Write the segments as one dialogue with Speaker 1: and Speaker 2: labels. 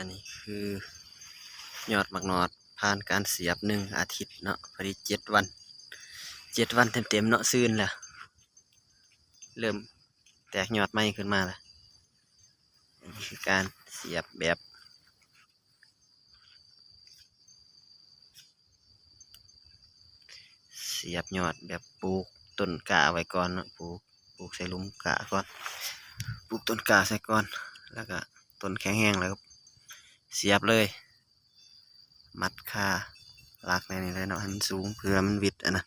Speaker 1: อันนี้คือยอดมักนอดผ่านการเสียบหนึ่งอาทิตย์เนาะพอดีเจ็ดวันเจ็ดวันเต็มๆเนาะซื่นล้วเริ่มแตกยอดใหม่ขึ้นมาล้วอันนี้คือการเสียบแบบเสียบยอดแบบปลูกต้นกาไว้ก่อนเนาะปลูกปลูกใส่ลุมกาก่อนปลูกต้นกาใส่ก่อน แล้วก็ต้นแข็งแห้งแล้วก็ เสียบเลย มัดคาลากในนี้เลยเนาะให้มันสูงเพื่อมันวิดอันนะ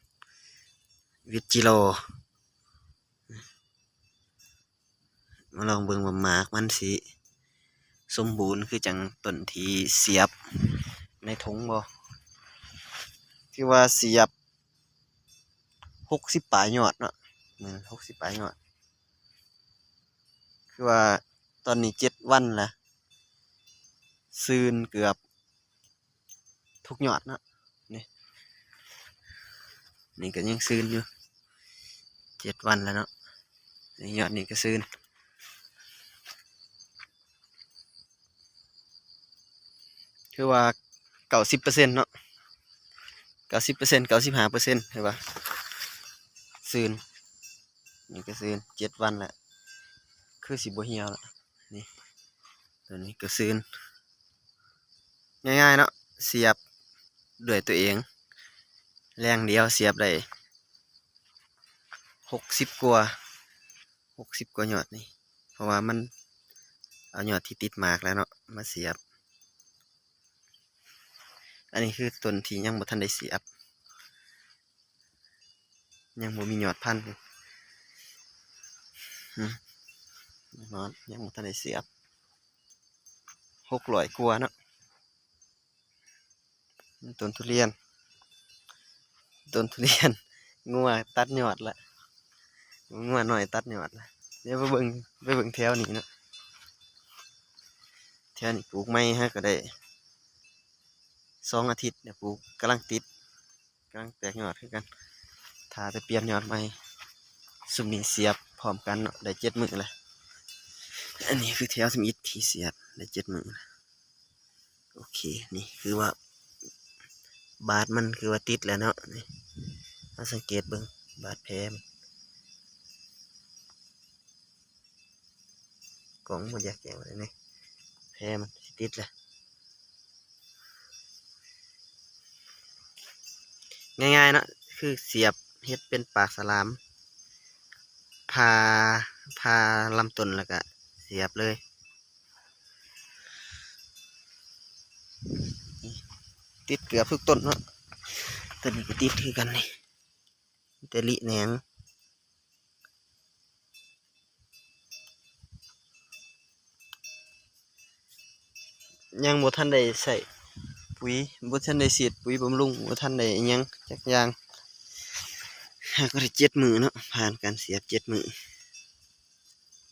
Speaker 1: วิดจิโลมาลองเบิ่งว่าหมากมันสิสมบูรณ์คือจังต้นที่เสียบในถุงบ่ที่ว่าเสียบหกสิบปลายยอดเนาะเหนึ่งหกสิบปลายยอด คือว่าตอนนี้เจ็ดวันละ ซืนเกือบทุกยอดเนาะนี่นี่ก็ยังซืนอยู่เจ็ดวันแล้วเนาะนี่ยอดนี่ก็ซืนคือว่าเก้าสิบเปอร์เซ็นต์เนาะเก้าสิบเปอร์เซ็นต์เก้าสิบห้าเปอร์เซ็นต์คือว่าซืนนี่ก็ซืนเจ็ดวันแหละคือสิบเหี่ยวละนี่ตัวนี้ก็ซืน ง่ายๆเนาะเสียบด้วยตัวเอง แรงเดียวเสียบได้หกสิบกว่าหกสิบกว่าหยอดนี่ เพราะว่ามันเอาหยอดที่ติดหมากแล้วเนาะมาเสียบ อันนี้คือต้นที่ยังบ่ทันได้เสียบ ยังบ่มีหยอดพันธุ์นอนยังบ่ทันได้เสียบหกร้อยกว่าเนาะ ต้นทุเรียนต้นทุเรียนงัวตัดยอดละงัวหน่อยตัดยอดละเดี๋ยวไปเบิ่งไปเบิ่งแถวนี้เนาะแถวนี้ปลูกไม้ฮะก็ได้สองอาทิตย์เดี๋ยปลูกกำลังติดกำลังแตกยอดคือกันถ้าจะเปลี่ยนยอดใหม่สุมีเสียบพร้อมกันเนาะได้เจ็ดมือเลยอันนี้คือแถวสมิธที่เสียบได้เจ็ดมือโอเค นี่คือว่า บาดมันคือว่าติดแล้วเนาะนี่มาสังเกตเบิ่งบาดแผลมันกล่องมันอยากแกงเลยนี่แผลมันสิติดแล้วง่ายๆเนาะคือเสียบเฮ็ดเป็นปากสลามพาพาลำต้นแล้วก็เสียบเลย ติดเกือบทุกต้นเนาะต้นนี้ก็ติดคือกันนี่แต่ลิแหนงยังบ่ทันได้ใส่ปุ๋ยบ่ทันได้ฉีดปุ๋ยบำรุงบ่ทันได้ยังจักอย่างหากก็ได้เจ็ดมือเนาะผ่านการเสียบเจ็ดมือ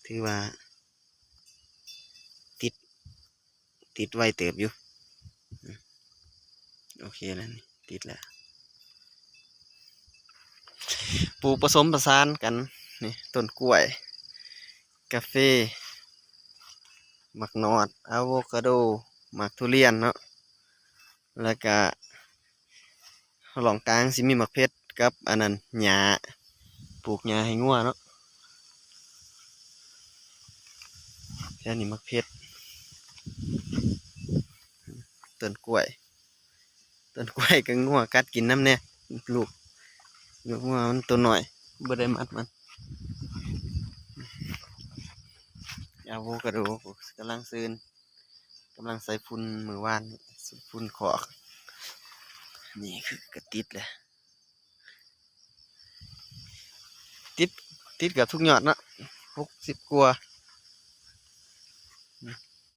Speaker 1: ถือว่า ติด ติดไวเติบอยู่ โอเคแล้วนี่ติดแล้วปลูกผสมผสานกันนี่ต้นกล้วย กาแฟหมักนอดอะโวคาโดหมักทุเรียนเนาะแล้วก็หลองกลางสิมีหมักเพชรกับอันนั้นหญ้าปลูกหญ้าให้งัวเนาะแค่นี้หมักเพชรต้นกล้วย ต้นกล้วยก็งัวกัดกินน้ำเนี่ยลูกลูกงัวมันตัวหน่อยบ่ได้มัดมันอะโวคาโดกำลังซื้นกำลังใส่ฝุ่นมือวานฝุ่นขอก นี่คือกระติดเลยติดติดกับทุกยอดนะหกสิบกว่า